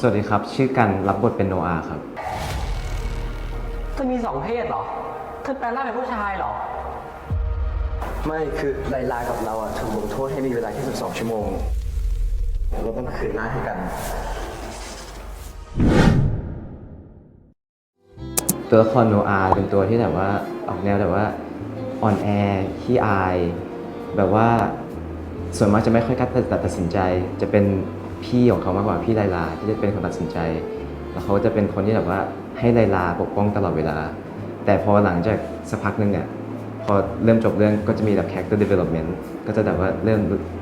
สวัสดีครับ ชื่อกันรับบทเป็นโนอาครับ เธอมีสองเพศเหรอ เธอแปลงร่างเป็นผู้ชายเหรอ ไม่คือไลลากับเราอะถูกลงโทษให้มีเวลาแค่12 ชั่วโมง เราต้องคืนร่างให้กัน ตัวละครโนอาเป็นตัวที่แบบว่าออกแนวแบบว่าอ่อนแอขี้อาย แบบว่าส่วนมากจะไม่ค่อยกล้าตัดตัดสินใจจะเป็น พี่ของเขามากกว่าพี่ไลลาที่จะเป็นคนตัดสินใจ แล้วเขาจะเป็นคนที่แบบว่าให้ไลลาปกป้องตลอดเวลา แต่พอหลังจากสักพักหนึงอะพอเริ่มจบเรื่องก็จะมีแบบ character development ก็จะแบบว่าเริ่ม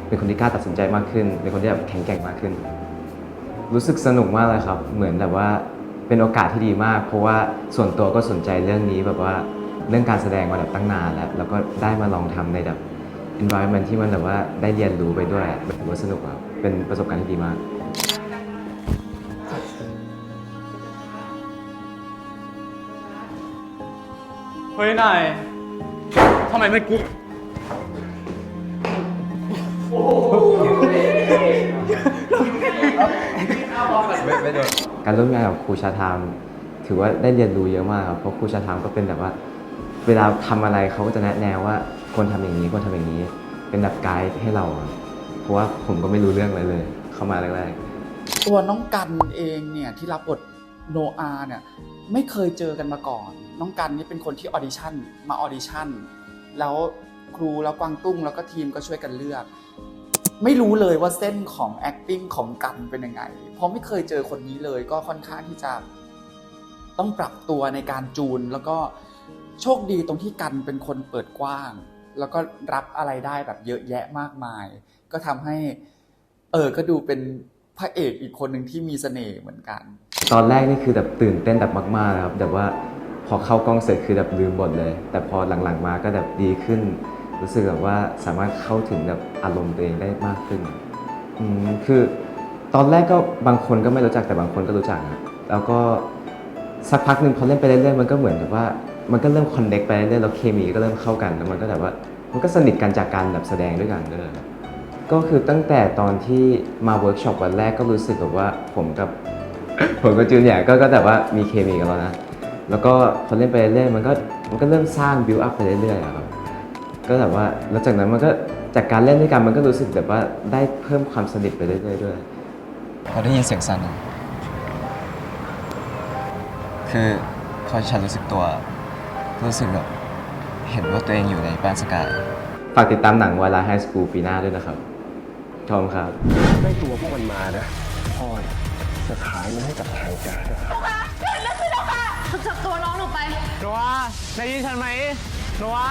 เป็นคนที่กล้าตัดสินใจมากขึ้น เป็นคนที่แบบแข็งแกร่งมากขึ้น รู้สึกสนุกมากเลยครับ เหมือนแบบว่าเป็นโอกาสที่ดีมาก เพราะว่าส่วนตัวก็สนใจเรื่องนี้แบบว่าเรื่องการแสดงมาแบบตั้งนานแล้ว แล้วก็ได้มาลองทำในแบบ environment ที่มันแบบว่าได้เรียนรู้ไปด้วยแบบถือว่าสนุกครับ เป็นประสบการณ์ที่ดีมาก เฮ้ยนายทำไมเมื่อกี้การร่วมงานกับครูชาทามถือว่าได้เรียนรู้เยอะมากครับเพราะครูชาทามก็เป็นแบบว่า เวลาทำอะไรเขาก็จะแนะแนวว่าควรทำอย่างนี้ควรทำอย่างนี้ เป็นแบบไกด์ให้เราอะ เพราะว่าผมก็ไม่รู้เรื่องอะไรเลย เข้ามาแรกๆ ตัวน้องกันเองเนี่ยที่รับบทโนอาเนี่ยไม่เคยเจอกันมาก่อน น้องกันนี่เป็นคนที่ออดิชั่นมาออดิชั่น แล้วครูแล้วกวางตุ้งแล้วก็ทีมก็ช่วยกันเลือก ไม่รู้เลยว่าเส้นของ acting ของกันเป็นยังไง เพราะไม่เคยเจอคนนี้เลยก็ค่อนข้างที่จะต้องปรับตัวในการจูนแล้วก็โชคดีตรงที่กันเป็นคนเปิดกว้าง แล้วก็รับอะไรได้แบบเยอะแยะมากมาย ก็ทำให้ เออก็ดูเป็นพระเอกอีกคนหนึ่งที่มีเสน่ห์เหมือนกัน ตอนแรกนี่คือแบบตื่นเต้นแบบมากๆนะครับแบบว่าพอเข้ากล้องเสร็จคือแบบลืมบทเลย แต่พอหลังๆมาก็แบบดีขึ้น รู้สึกแบบว่าสามารถเข้าถึงแบบอารมณ์ตัวเองได้มากขึ้นอืมคือตอนแรกก็บางคนก็ไม่รู้จักแต่บางคนก็รู้จักนะแล้วก็สักพักหนึ่งพอเล่นไปเรื่อยๆมันก็เหมือนแบบว่ามันก็เริ่มคอนเน็กไปเรื่อยๆแล้วเคมีก็เริ่มเข้ากันแล้วมันก็แบบว่า มันก็สนิทกันจากการแบบแสดงด้วยกันด้วยก็คือตั้งแต่ตอนที่มาเวิร์กช็อปวันแรกก็รู้สึกแบบว่าผมกับ ผมกับจูเนียร์ก็ก็แบบว่ามีเคมีกันแล้วนะ แล้วก็พอเล่นไปเรื่อยๆมันก็มันก็เริ่มสร้างบิวอัพไปเรื่อยๆอะครับ ก็แบบว่าแล้วจากนั้นมันก็จากการเล่นด้วยกันมันก็รู้สึกแบบว่าได้เพิ่มความสนิทไปเรื่อยๆด้วย พอได้ยินเสียงสั่นอะคือพอฉันรู้สึกตัว รู้สึกแบบ เห็นว่าตัวเองอยู่ในบ้านสกาย ฝากติดตามหนังวาลาไฮสคูลปีหน้าด้วยนะครับ ชมครับ ได้ตัวพวกมันมานะ พ่อเนี่ยจะขายมันให้กับทางการนะครับจับตัวน้องหนูไปโนวาได้ยินฉันไหมโนวา